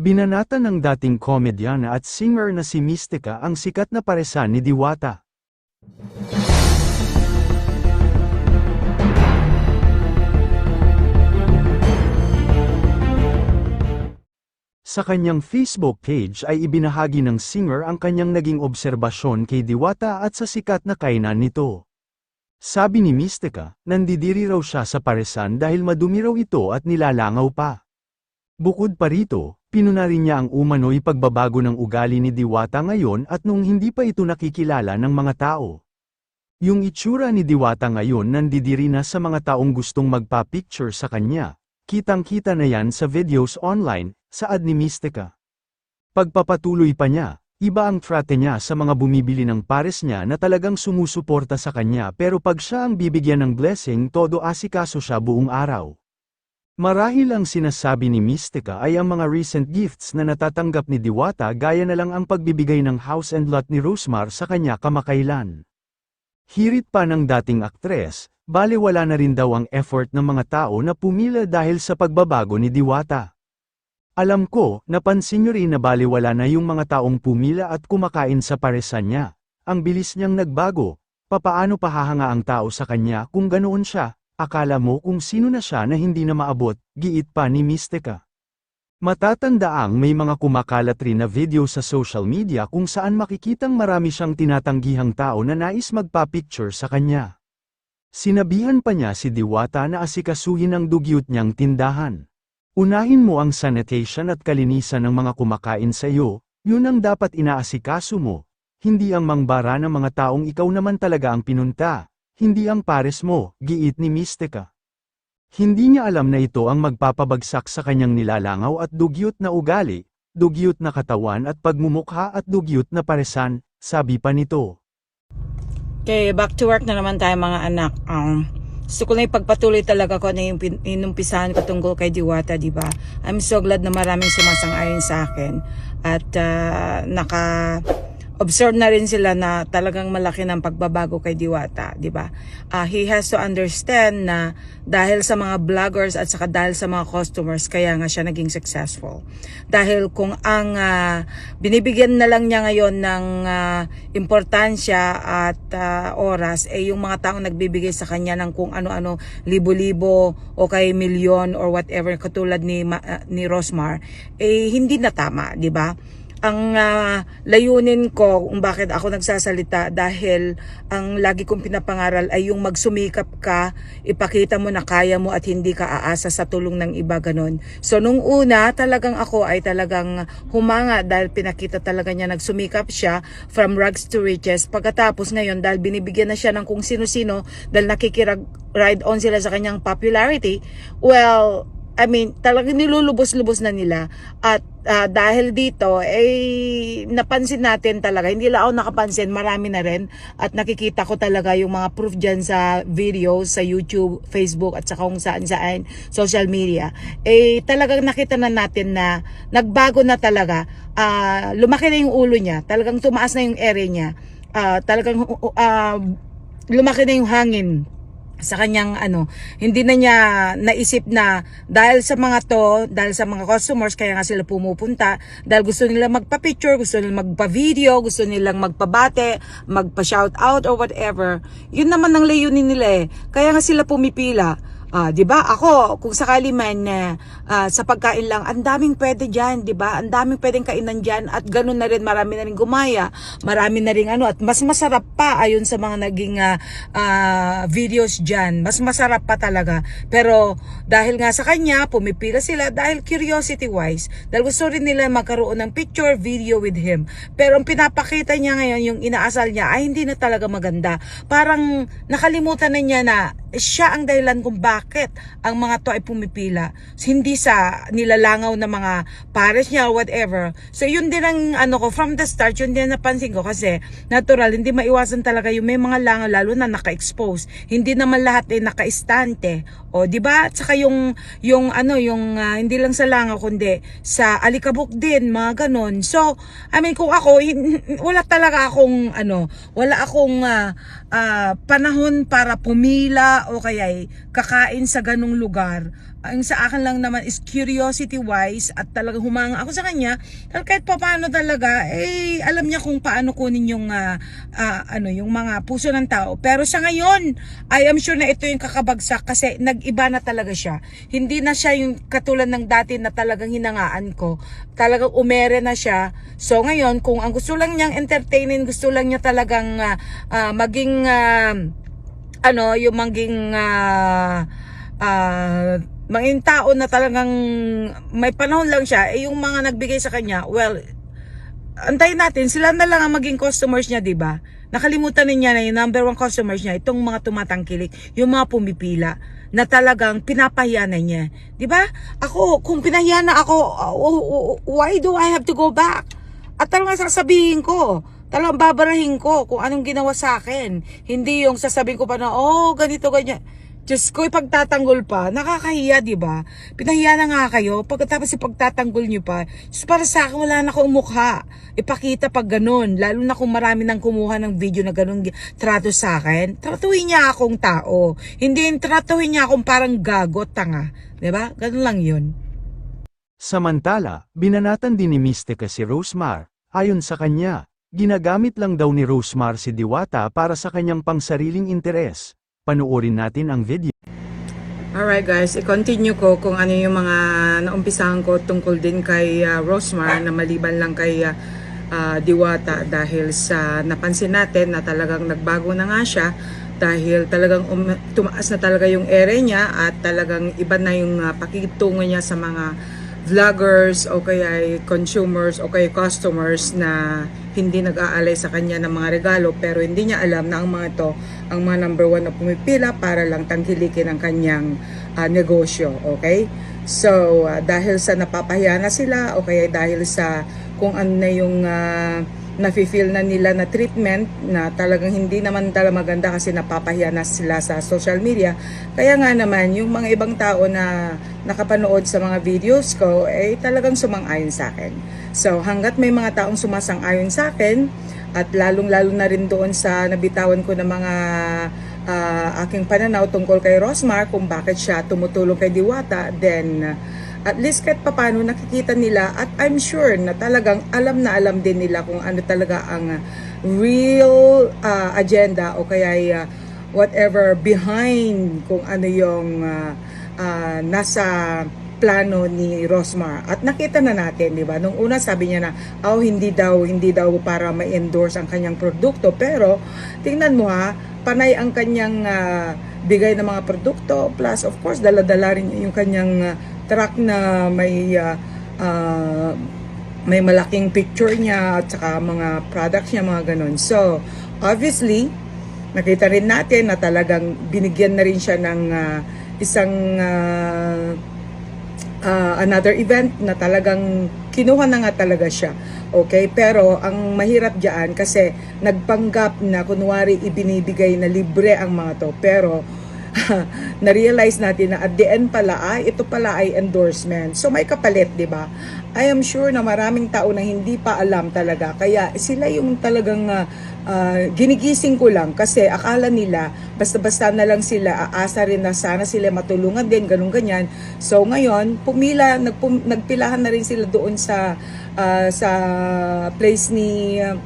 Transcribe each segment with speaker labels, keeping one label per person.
Speaker 1: Binanata ng dating komedyana at singer na si Mystica ang sikat na paresan ni Diwata. Sa kanyang Facebook page ay ibinahagi ng singer ang kanyang naging obserbasyon kay Diwata at sa sikat na kainan nito. Sabi ni Mystica, nandidiri raw siya sa paresan dahil madumi raw ito at nilalangaw pa. Bukod pa rito, pinuna rin niya ang umano'y pagbabago ng ugali ni Diwata ngayon at nung hindi pa ito nakikilala ng mga tao. Yung itsura ni Diwata ngayon nandidiri na sa mga taong gustong magpa-picture sa kanya. Kitang-kita na yan sa videos online, saad ni Mystica. Pagpapatuloy pa niya, iba ang trate niya sa mga bumibili ng pares niya na talagang sumusuporta sa kanya pero pag siya ang bibigyan ng blessing todo asikaso siya buong araw. Marahil ang sinasabi ni Mystica ay ang mga recent gifts na natatanggap ni Diwata gaya na lang ang pagbibigay ng house and lot ni Rosemar sa kanya kamakailan. Hirit pa ng dating aktres, bale wala na rin daw ang effort ng mga tao na pumila dahil sa pagbabago ni Diwata. Alam ko, napansin nyo rin na bale wala na yung mga taong pumila at kumakain sa paresan niya. Ang bilis niyang nagbago, papaano pa hahanga ang tao sa kanya kung ganoon siya, akala mo kung sino na siya na hindi na maabot, giit pa ni Mystica. Matatandaang may mga kumakalat rin na video sa social media kung saan makikitang marami siyang tinatanggihang tao na nais magpa-picture sa kanya. Sinabihan pa niya si Diwata na asikasuhin ang dugyot niyang tindahan. Unahin mo ang sanitation at kalinisan ng mga kumakain sa iyo, yun ang dapat inaasikaso mo, hindi ang mangbara ng mga taong ikaw naman talaga ang pinunta, hindi ang pares mo, giit ni Mystica. Hindi niya alam na ito ang magpapabagsak sa kanyang nilalangaw at dugyot na ugali, dugyot na katawan at pagmumukha at dugyot na paresan, sabi pa nito.
Speaker 2: Okay, back to work na naman tayo mga anak. Um, gusto ko na ipagpatuloy talaga ko na yung inumpisahan ko tungkol kay Diwata, di ba? I'm so glad na maraming sumasang-ayon sa akin. At ah, naka observe na rin sila na talagang malaki ng pagbabago kay Diwata, di ba? Ah, he has to understand na dahil sa mga vloggers at saka dahil sa mga customers kaya nga siya naging successful. Dahil kung ang ah, binibigyan na lang niya ngayon ng ah, importansya at ah, oras ay yung mga taong nagbibigay sa kanya ng kung ano-ano libo-libo o kay milyon or whatever katulad ni ah, ni Rosmar eh hindi na tama, di ba? Ang ah, layunin ko kung bakit ako nagsasalita dahil ang lagi kong pinapangaral ay yung magsumikap ka, ipakita mo na kaya mo at hindi ka aasa sa tulong ng iba ganon. So nung una talagang ako ay talagang humanga dahil pinakita talaga niya nagsumikap siya from rags to riches. Pagkatapos ngayon dahil binibigyan na siya ng kung sino-sino dahil nakikirag ride on sila sa kanyang popularity, well, I mean, talagang nilulubos-lubos na nila. At ah, dahil dito, eh, napansin natin talaga, hindi lang ako nakapansin, marami na rin. At nakikita ko talaga yung mga proof dyan sa videos, sa YouTube, Facebook, at sa kung saan-saan, social media. Eh, talagang nakita na natin na nagbago na talaga. Ah, lumaki na yung ulo niya, talagang tumaas na yung area niya. Ah, talagang ah, lumaki na yung hangin sa kanyang ano, hindi na niya naisip na dahil sa mga to, dahil sa mga customers, kaya nga sila pumupunta, dahil gusto nila magpa-picture, gusto nila magpa-video, gusto nilang magpabate, magpa-shout out or whatever. Yun naman ang layunin nila eh. Kaya nga sila pumipila. Ah, 'di ba? Ako, kung sakali man na ah, sa pagkain lang, ang daming pwede diyan, 'di ba? Ang daming pwedeng kainan diyan at ganoon na rin marami na rin gumaya, marami na rin ano at mas masarap pa ayon sa mga naging ah, ah, videos diyan. Mas masarap pa talaga. Pero dahil nga sa kanya, pumipila sila dahil curiosity wise, dahil gusto rin nila magkaroon ng picture video with him. Pero ang pinapakita niya ngayon, yung inaasal niya ay hindi na talaga maganda. Parang nakalimutan na niya na siya ang dahilan kung bakit ang mga to ay pumipila. Hindi sa nilalangaw na mga pares niya whatever. So yun din ang ano ko from the start, yun din napansin ko kasi natural, hindi maiwasan talaga yung may mga langaw lalo na naka-expose. Hindi naman lahat ay naka-istante. O di ba? At saka yung yung ano yung ah, hindi lang sa langaw kundi sa alikabok din, mga ganon. So, I mean kung ako wala talaga akong ano, wala akong ah, ah, panahon para pumila o kaya kakain sa ganong lugar ang sa akin lang naman is curiosity wise at talagang humanga ako sa kanya dahil kahit pa paano talaga eh alam niya kung paano kunin yung ah, ah, ano yung mga puso ng tao. Pero sa ngayon I am sure na ito yung kakabagsak kasi nag-iba na talaga siya. Hindi na siya yung katulad ng dati na talagang hinangaan ko. Talagang umere na siya. So ngayon kung ang gusto lang niyang entertainin gusto lang niya talagang ah, ah, maging ah, ano, yung maging ah ah, maging tao na talagang may panahon lang siya, eh yung mga nagbigay sa kanya, well, antayin natin, sila na lang ang maging customers niya, di ba? Nakalimutan niya na yung number one customers niya, itong mga tumatangkilik, yung mga pumipila, na talagang pinapahiya na niya. Di ba? Ako, kung pinahiya na ako, uh, uh, uh, why do I have to go back? At talagang sasabihin ko, talagang babarahin ko kung anong ginawa sa akin. Hindi yung sasabihin ko pa na, oh, ganito, ganyan. Diyos ko, ipagtatanggol pa. Nakakahiya, di ba? Pinahiya na nga kayo. Pagkatapos ipagtatanggol nyo pa. Diyos, para sa akin, wala na akong mukha. Ipakita pag ganun. Lalo na kung marami nang kumuha ng video na ganun trato sa akin. Tratuhin niya akong tao. Hindi yung tratuhin niya akong parang gagot, tanga. Di ba? Ganun lang yun.
Speaker 1: Samantala, binanatan din ni Mystica si Rosemar. Ayon sa kanya, ginagamit lang daw ni Rosemar si Diwata para sa kanyang pangsariling interes. Panuorin natin ang video.
Speaker 2: Alright guys, i-continue ko kung ano yung mga naumpisahan ko tungkol din kay uh, Rosmar na maliban lang kay uh, uh, Diwata dahil sa napansin natin na talagang nagbago na nga siya dahil talagang um, tumaas na talaga yung ere niya at talagang iba na yung uh, pakikitungo niya sa mga vloggers o kaya ay consumers o kaya customers na hindi nag-aalay sa kanya ng mga regalo pero hindi niya alam na ang mga ito ang mga number one na pumipila para lang tangkilikin ang kanyang ah, negosyo. Okay? So, ah, dahil sa napapahiya na sila o kaya dahil sa kung ano na yung uh, nafe-feel na nila na treatment na talagang hindi naman talaga maganda kasi napapahiya na sila sa social media. Kaya nga naman, yung mga ibang tao na nakapanood sa mga videos ko, ay talagang sumang-ayon sa akin. So, hanggat may mga taong sumasang-ayon sa akin, at lalong-lalo na rin doon sa nabitawan ko ng mga ah, aking pananaw tungkol kay Rosmar kung bakit siya tumutulong kay Diwata, then at least kahit papano nakikita nila at I'm sure na talagang alam na alam din nila kung ano talaga ang ah, real ah, agenda o kaya ay, ah, whatever behind kung ano yung ah, ah, nasa plano ni Rosmar. At nakita na natin, 'di ba? Nung una sabi niya na, "Oh, hindi daw, hindi daw para ma-endorse ang kanyang produkto." Pero tingnan mo ha, panay ang kanyang ah, bigay ng mga produkto plus of course dala-dala rin yung kanyang ah, truck na may ah, ah, may malaking picture niya at saka mga products niya, mga ganun. So, obviously, nakita rin natin na talagang binigyan na rin siya ng ah, isang ah, ah, another event na talagang kinuha na nga talaga siya. Okay? Pero ang mahirap diyan kasi nagpanggap na kunwari ibinibigay na libre ang mga to. Pero na-realize natin na at the end pala ay ito pala ay endorsement. So may kapalit, 'di ba? I am sure na maraming tao na hindi pa alam talaga. Kaya sila yung talagang ah, ah, ginigising ko lang kasi akala nila basta-basta na lang sila aasa rin na sana sila matulungan din ganun ganyan. So ngayon, pumila nagpum, nagpilahan na rin sila doon sa ah, sa place ni ah,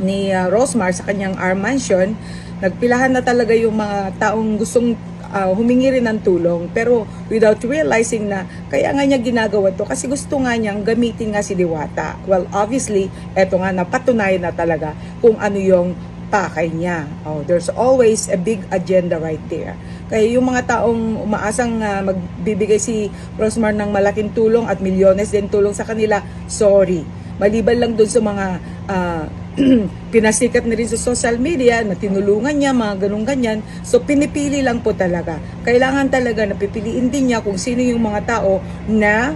Speaker 2: ni uh, Rosmar sa kanyang R Mansion, nagpilahan na talaga yung mga taong gustong uh, humingi rin ng tulong pero without realizing na kaya nga niya ginagawa to kasi gusto nga niyang gamitin nga si Diwata. Well, obviously, eto nga napatunayan na talaga kung ano yung pakay niya. Oh, there's always a big agenda right there. Kaya yung mga taong umaasang uh, magbibigay si Rosmar ng malaking tulong at milyones din tulong sa kanila, sorry. Maliban lang doon sa mga ah, pinasikat na rin sa social media na tinulungan niya, mga ganun ganyan. So pinipili lang po talaga. Kailangan talaga na pipiliin din niya kung sino yung mga tao na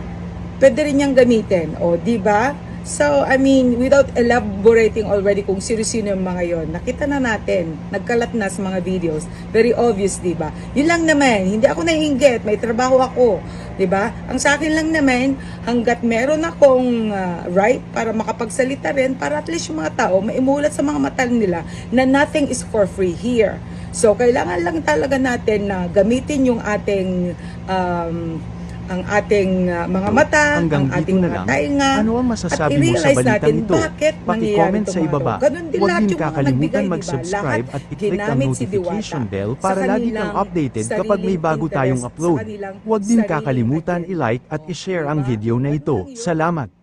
Speaker 2: pwede rin niyang gamitin. O di ba? So, I mean, without elaborating already kung sino-sino yung mga yon, nakita na natin, nagkalat na sa mga videos. Very obvious, di ba? Yun lang naman, hindi ako naiinggit, may trabaho ako, di ba? Ang sa akin lang naman, hanggat meron akong ah, right para makapagsalita rin, para at least yung mga tao, maimulat sa mga mata nila na nothing is for free here. So, kailangan lang talaga natin na gamitin yung ating um, ang ating uh, mga mata,
Speaker 1: Hanggang
Speaker 2: ang ating
Speaker 1: na
Speaker 2: mga
Speaker 1: lang.
Speaker 2: tainga,
Speaker 1: Ano ang
Speaker 2: at
Speaker 1: masasabi mo sa balitang ito?
Speaker 2: bakit
Speaker 1: Paki-comment sa ibaba.
Speaker 2: mga
Speaker 1: Huwag din
Speaker 2: mga
Speaker 1: kakalimutan mag-subscribe at i-click ang
Speaker 2: si
Speaker 1: notification
Speaker 2: Diwata
Speaker 1: bell para lagi kang updated kapag may bago tayong upload. Huwag din kakalimutan i-like at i-share ang video na ito. Salamat!